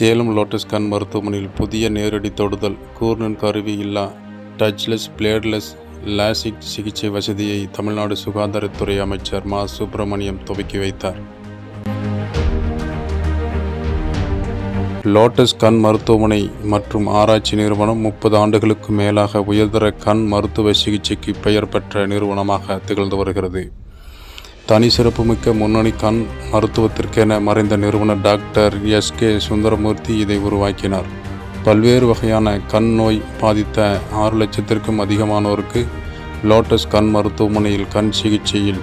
Salem lotus கண் மருத்துவமனையில் புதிய நேரடி தொடுதல். கூர்ணன் கருவி இல்லா டச்லெஸ் பிளேட்லெஸ் லாசிக் சிகிச்சை வசதியை தமிழ்நாடு சுகாதாரத்துறை அமைச்சர் மா. சுப்பிரமணியம் துவக்கி வைத்தார். லோட்டஸ் கண் மருத்துவமனை மற்றும் ஆராய்ச்சி நிறுவனம் முப்பது ஆண்டுகளுக்கு மேலாக உயர்தர கண் மருத்துவ சிகிச்சைக்கு பெயர் பெற்ற நிறுவனமாக திகழ்ந்து வருகிறது. தனி சிறப்புமிக்க முன்னணி கண் மருத்துவத்திற்கென மறைந்த நிறுவனர் டாக்டர் எஸ் கே சுந்தரமூர்த்தி இதை உருவாக்கினார். பல்வேறு வகையான கண் நோய் பாதித்த ஆறு லட்சத்திற்கும் அதிகமானோருக்கு லோட்டஸ் கண் மருத்துவமனையில் கண் சிகிச்சையில்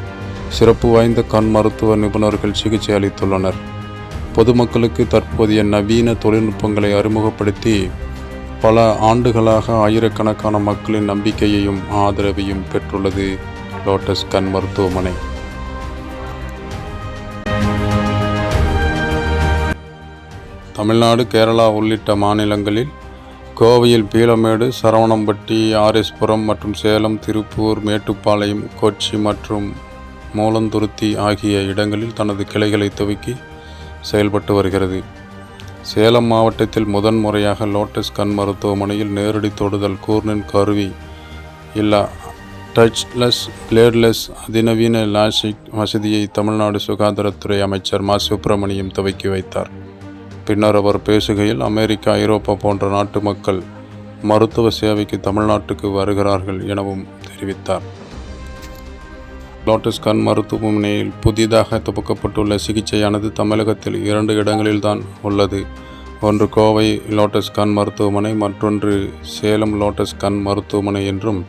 சிறப்பு வாய்ந்த கண் மருத்துவ நிபுணர்கள் சிகிச்சை அளித்துள்ளனர். பொதுமக்களுக்கு தற்போதைய நவீன தொழில்நுட்பங்களை அறிமுகப்படுத்தி பல ஆண்டுகளாக ஆயிரக்கணக்கான மக்களின் நம்பிக்கையையும் ஆதரவையும் பெற்றுள்ளது லோட்டஸ் கண் மருத்துவமனை. தமிழ்நாடு கேரளா உள்ளிட்ட மாநிலங்களில் கோவையில் பீலமேடு சரவணம்பட்டி ஆர்எஸ்புரம் மற்றும் சேலம் திருப்பூர் மேட்டுப்பாளையம் கொச்சி மற்றும் மூலந்துருத்தி ஆகிய இடங்களில் தனது கிளைகளை துவக்கி செயல்பட்டு வருகிறது. சேலம் மாவட்டத்தில் முதன் முறையாக லோட்டஸ் கண் மருத்துவமனையில் நேரடி தொடுதல் கூர்னின் கருவி இல்லா டச்லெஸ் பிளேட்லெஸ் அதிநவீன லாசிக் வசதியை தமிழ்நாடு சுகாதாரத்துறை அமைச்சர் மா. சுப்பிரமணியம் துவக்கி வைத்தார். பின்னர் அவர் பேசுகையில் அமெரிக்கா ஐரோப்பா போன்ற நாட்டு மக்கள் மருத்துவ சேவைக்கு தமிழ்நாட்டுக்கு வருகிறார்கள் எனவும் தெரிவித்தார். லோட்டஸ் கண் மருத்துவமனையில் புதிதாக துவக்கப்பட்டுள்ள சிகிச்சையானது தமிழகத்தில் இரண்டு இடங்களில்தான் உள்ளது. ஒன்று கோவை லோட்டஸ் கண் மருத்துவமனை மற்றொன்று சேலம் லோட்டஸ் கண் மருத்துவமனை என்றும்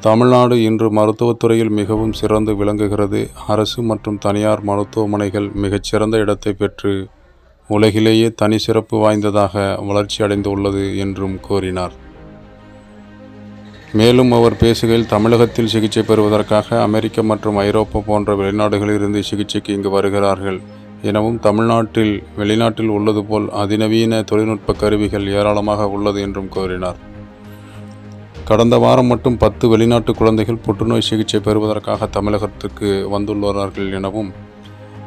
தமிழ்நாடு இன்று மருத்துவத்துறையில் மிகவும் சிறந்து விளங்குகிறது. அரசு மற்றும் தனியார் மருத்துவமனைகள் மிகச்சிறந்த இடத்தை பெற்று உலகிலேயே தனி சிறப்பு வாய்ந்ததாக வளர்ச்சி அடைந்து உள்ளது என்றும் கூறினார். மேலும் அவர் பேசுகையில் தமிழகத்தில் சிகிச்சை பெறுவதற்காக அமெரிக்க மற்றும் ஐரோப்பா போன்ற வெளிநாடுகளிலிருந்து சிகிச்சைக்கு இங்கு வருகிறார்கள் எனவும் தமிழ்நாட்டில் வெளிநாட்டில் உள்ளது போல் அதிநவீன தொழில்நுட்ப கருவிகள் ஏராளமாக உள்ளது என்றும் கூறினார். கடந்த வாரம் மட்டும் பத்து வெளிநாட்டு குழந்தைகள் புற்றுநோய் சிகிச்சை பெறுவதற்காக தமிழகத்துக்கு வந்துள்ளார்கள் எனவும்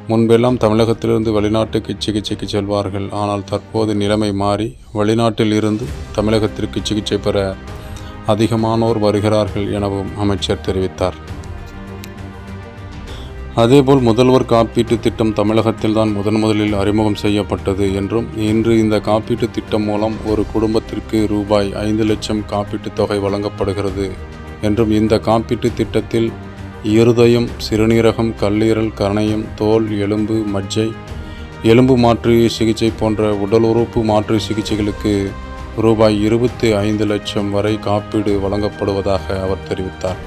முன்பெல்லாம் தமிழகத்திலிருந்து வெளிநாட்டுக்கு சிகிச்சைக்கு செல்வார்கள். ஆனால் தற்போது நிலைமை மாறி வெளிநாட்டில் இருந்து தமிழகத்திற்கு சிகிச்சை பெற அதிகமானோர் வருகிறார்கள் எனவும் அமைச்சர் தெரிவித்தார். அதேபோல் முதல்வர் காப்பீட்டு திட்டம் தமிழகத்தில்தான் முதன் முதலில் அறிமுகம் செய்யப்பட்டது என்றும் இன்று இந்த காப்பீட்டு திட்டம் மூலம் ஒரு குடும்பத்திற்கு ரூபாய் ஐந்து லட்சம் காப்பீட்டுத் தொகை வழங்கப்படுகிறது என்றும் இந்த காப்பீட்டு திட்டத்தில் இருதயம் சிறுநீரகம் கல்லீரல் கணையம் தோல் எலும்பு மஜ்ஜை எலும்பு மாற்று சிகிச்சை போன்ற உடல் உறுப்பு மாற்று சிகிச்சைகளுக்கு ரூபாய் இருபத்தி ஐந்து லட்சம் வரை காப்பீடு வழங்கப்படுவதாக அவர் தெரிவித்தார்.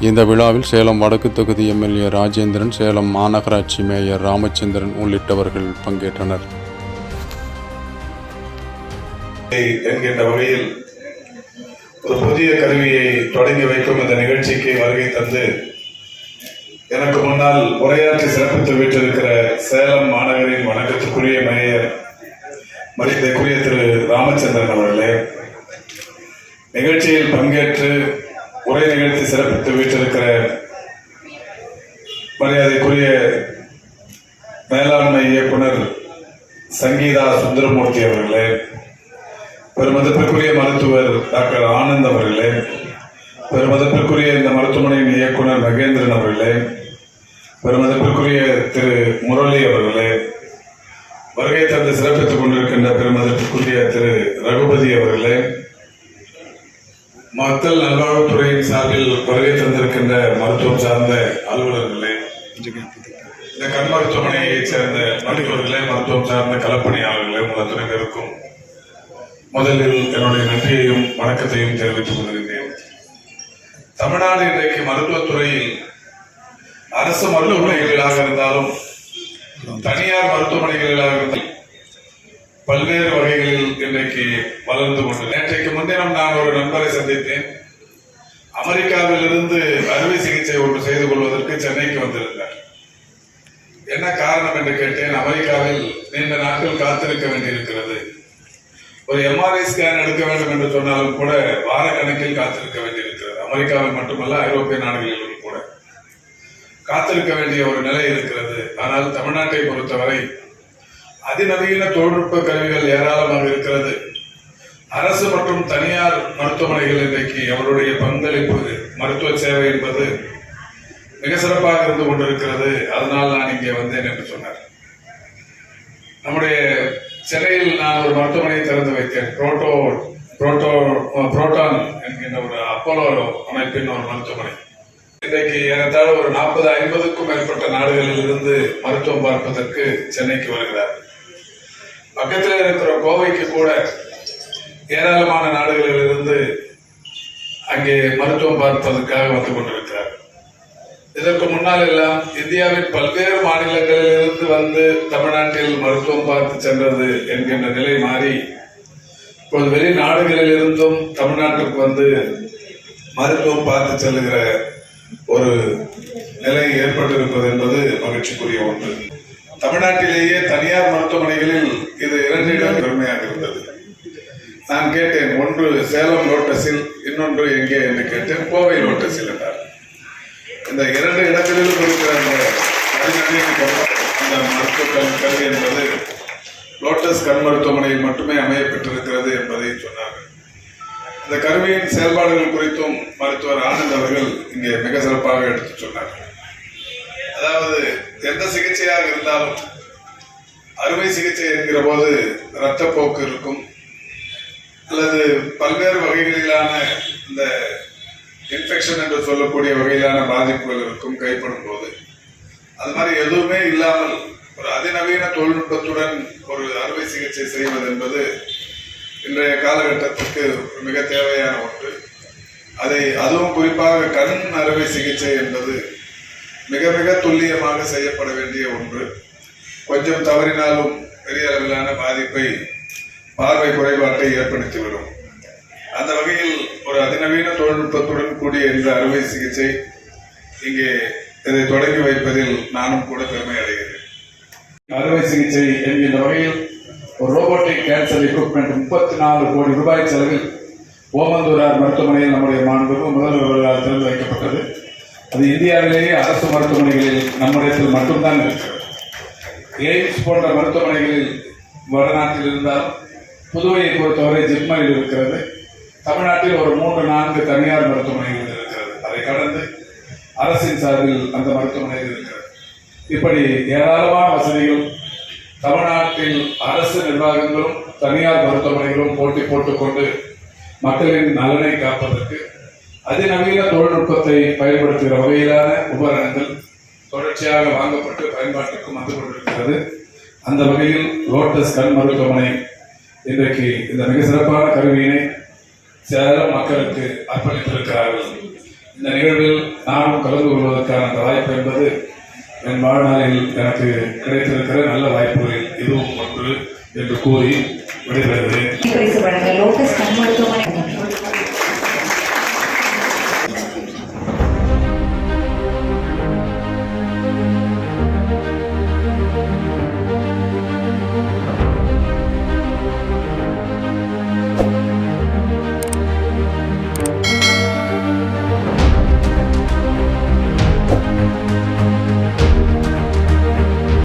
இந்த விழாவில் சேலம் வடக்கு தொகுதி எம்எல்ஏ ராஜேந்திரன் சேலம் மாநகராட்சி மேயர் ராமச்சந்திரன் உள்ளிட்டவர்கள் பங்கேற்றனர். என்கின்ற வகையில் ஒரு புதிய கருவியை தொடங்கி வைக்கும் இந்த நிகழ்ச்சிக்கு வருகை தந்து எனக்கு முன்னால் உரையாற்றி சிறப்பித்து விட்டிருக்கிற சேலம் மாநகரின் வணக்கத்துக்குரிய மேயர் மரியாதைக்குரிய திரு ராமச்சந்திரன் அவர்களே நிகழ்ச்சியில் பங்கேற்று உரை நிகழ்த்தி சிறப்பித்து விட்டிருக்கிற மரியாதைக்குரிய மேலாண்மை இயக்குனர் சங்கீதா சுந்தரமூர்த்தி அவர்களே பெருமதிப்பிற்குரிய மருத்துவர் டாக்டர் ஆனந்த் அவர்களே பெருமதிப்பிற்குரிய இந்த மருத்துவமனையின் இயக்குனர் மகேந்திரன் அவர்களே பெருமதிப்பிற்குரிய திரு முரளி அவர்களே வருகை தந்து சிறப்பித்துக் கொண்டிருக்கின்ற பெருமதிப்பிற்குரிய திரு ரகுபதி அவர்களே மக்கள் நல்வாழ்வுத்துறையின் சார்பில் வருகை தந்திருக்கின்ற மருத்துவம் சார்ந்த அலுவலர்களே இந்த கண் மருத்துவமனையைச் சேர்ந்த மருத்துவர்களே மருத்துவம் சார்ந்த களப்பணியாளர்களே உங்கள் அத்தனை முதலில் என்னுடைய நன்றியையும் வணக்கத்தையும் தெரிவித்துக் கொள்கிறேன் தமிழ்நாடு இன்றைக்கு மருத்துவத்துறையில் அரசு மருத்துவமனைகளாக இருந்தாலும் தனியார் மருத்துவமனைகளாக இருந்தாலும் பல்வேறு வகைகளில் இன்றைக்கு வளர்ந்து கொண்டு நேற்றைக்கு முன்தினம் நான் ஒரு நண்பரை சந்தித்தேன். அமெரிக்காவிலிருந்து அறுவை சிகிச்சை ஒன்று செய்து கொள்வதற்கு சென்னைக்கு வந்திருந்தார். என்ன காரணம் என்று கேட்டேன் அமெரிக்காவில் நீண்ட நாட்கள் காத்திருக்க வேண்டியிருக்கிறது. ஒரு எம்ஆர்ஐ ஸ்கேன் எடுக்க வேண்டும் என்று சொன்னாலும் கூட வார கணக்கில் காத்திருக்க வேண்டியிருக்கிறது. அமெரிக்காவில் மட்டுமல்ல ஐரோப்பிய நாடுகளிலும் கூட. காத்திருக்க வேண்டிய ஒரு நிலை இருக்கிறது. ஆனால் தமிழ்நாட்டை பொறுத்தவரை அதிநவீன தொழில்நுட்ப கருவிகள் ஏராளமாக இருக்கிறது. அரசு மற்றும் தனியார் மருத்துவமனைகள் இன்றைக்கு அவருடைய பங்களிப்பு மருத்துவ சேவை என்பது மிக சிறப்பாக இருந்து கொண்டிருக்கிறது. அதனால் நான் இங்கே வந்தேன் என்று சொன்னார். நம்முடைய சென்னையில் நான் ஒரு மருத்துவமனையை திறந்து வைத்தேன். புரோட்டோ புரோட்டோ புரோட்டான் என்கின்ற ஒரு அப்போலோ அமைப்பின் ஒரு மருத்துவமனை. இன்றைக்கு ஏறத்தாழ ஒரு நாற்பது ஐம்பதுக்கும் மேற்பட்ட நாடுகளில் இருந்து மருத்துவம் பார்ப்பதற்கு சென்னைக்கு வருகிறார். பக்கத்தில் இருக்கிற கோவைக்கு கூட ஏராளமான நாடுகளில் இருந்து அங்கே மருத்துவம் பார்ப்பதற்காக வந்து கொண்டிருக்கிறார். இதற்கு முன்னால் எல்லாம் இந்தியாவின் பல்வேறு மாநிலங்களில் இருந்து வந்து தமிழ்நாட்டில் மருத்துவம் பார்த்து சென்றது என்கின்ற நிலை மாறி இப்போது வெளிநாடுகளில் இருந்தும் தமிழ்நாட்டுக்கு வந்து மருத்துவம் பார்த்து செல்லுகிற ஒரு நிலை ஏற்பட்டிருப்பது என்பது மகிழ்ச்சிக்குரிய ஒன்று. தமிழ்நாட்டிலேயே தனியார் மருத்துவமனைகளில் இது இரண்டு இடம் பெருமையாக இருந்தது. நான் கேட்டேன் ஒன்று சேலம் லோட்டஸில் இன்னொன்று எங்கே என்று கேட்டேன் கோவை லோட்டஸில் என்றார். இந்த இரண்டு இடங்களிலும் இருக்கிற அந்த அந்த மருத்துவ கல்வி என்பது லோட்டஸ் கண் மருத்துவமனையில் மட்டுமே அமைய பெற்றிருக்கிறது என்பதை சொன்னார்கள். இந்த கருவியின் செயல்பாடுகள் குறித்தும் மருத்துவர் ஆனந்த் அவர்கள் இங்கே மிக சிறப்பாக எடுத்துச் சொன்னார்கள். அதாவது எந்த சிகிச்சையாக இருந்தாலும் அறுவை சிகிச்சை என்கிற போது இரத்தப்போக்கு இருக்கும். அல்லது பல்வேறு வகைகளிலான இந்த இன்ஃபெக்ஷன் என்று சொல்லக்கூடிய வகையிலான பாதிப்புகள் இருக்கும் கைப்படும் போது. அது மாதிரி எதுவுமே இல்லாமல் ஒரு அதிநவீன தொழில்நுட்பத்துடன் ஒரு அறுவை சிகிச்சை செய்வது என்பது இன்றைய காலகட்டத்திற்கு மிக தேவையான ஒன்று. அதை அதுவும் குறிப்பாக கண் அறுவை சிகிச்சை என்பது மிக மிக துல்லியமாக செய்யப்பட வேண்டிய ஒன்று. கொஞ்சம் தவறினாலும் பெரிய அளவிலான பாதிப்பை பார்வை குறைபாட்டை ஏற்படுத்திவிடும் அந்த வகையில் ஒரு அதிநவீன தொழில்நுட்பத்துடன் கூடிய இந்த அறுவை சிகிச்சை இங்கே இதை தொடங்கி வைப்பதில் நானும் கூட பெருமை அடைகிறேன். அறுவை சிகிச்சை என்கின்ற வகையில் ஒரு ரோபோட்டிக் கேன்சர் எக்யூப்மெண்ட் முப்பத்தி நாலு கோடி ரூபாய் செலவில் ஓமந்தூரார் மருத்துவமனையில் நம்முடைய மாண்புக்கு முதல்வர்களால் திறந்து வைக்கப்பட்டது. அது இந்தியாவிலேயே அரசு மருத்துவமனைகளில் நம்முடையத்தில் மட்டும்தான் இருக்கிறது. எய்ம்ஸ் போன்ற மருத்துவமனைகளில் வடநாட்டில் இருந்தால் புதுவையை பொறுத்தவரை ஜிப்மரில் இருக்கிறது. தமிழ்நாட்டில் ஒரு மூன்று நான்கு தனியார் மருத்துவமனைகள் இருக்கிறது. அதை கடந்து அரசின் சார்பில் அந்த மருத்துவமனையில் இருக்கிறது. இப்படி ஏராளமான வசதிகள் தமிழ்நாட்டில் அரசு நிர்வாகங்களும் தனியார் மருத்துவமனைகளும் போட்டி போட்டுக்கொண்டு மக்களின் நலனை காப்பதற்கு அதிநவீன தொழில்நுட்பத்தை பயன்படுத்துகிற வகையிலான உபகரணங்கள் தொடர்ச்சியாக வாங்கப்பட்டு பயன்பாட்டுக்கும் வந்து கொண்டிருக்கிறது. அந்த வகையில் லோட்டஸ் கண் மருத்துவமனை இன்றைக்கு இந்த மிக சிறப்பான கருவியினை சேர மக்களுக்கு அர்ப்பணித்திருக்கிறார்கள். இந்த நிகழ்வில் நானும் கலந்து கொள்வதற்கான அந்த வாய்ப்பு என்பது என் வாழ்நாளில் எனக்கு கிடைத்திருக்கிற நல்ல வாய்ப்புகளில் இதுவும் ஒன்று என்று கூறி விடைபெறுகிறேன்.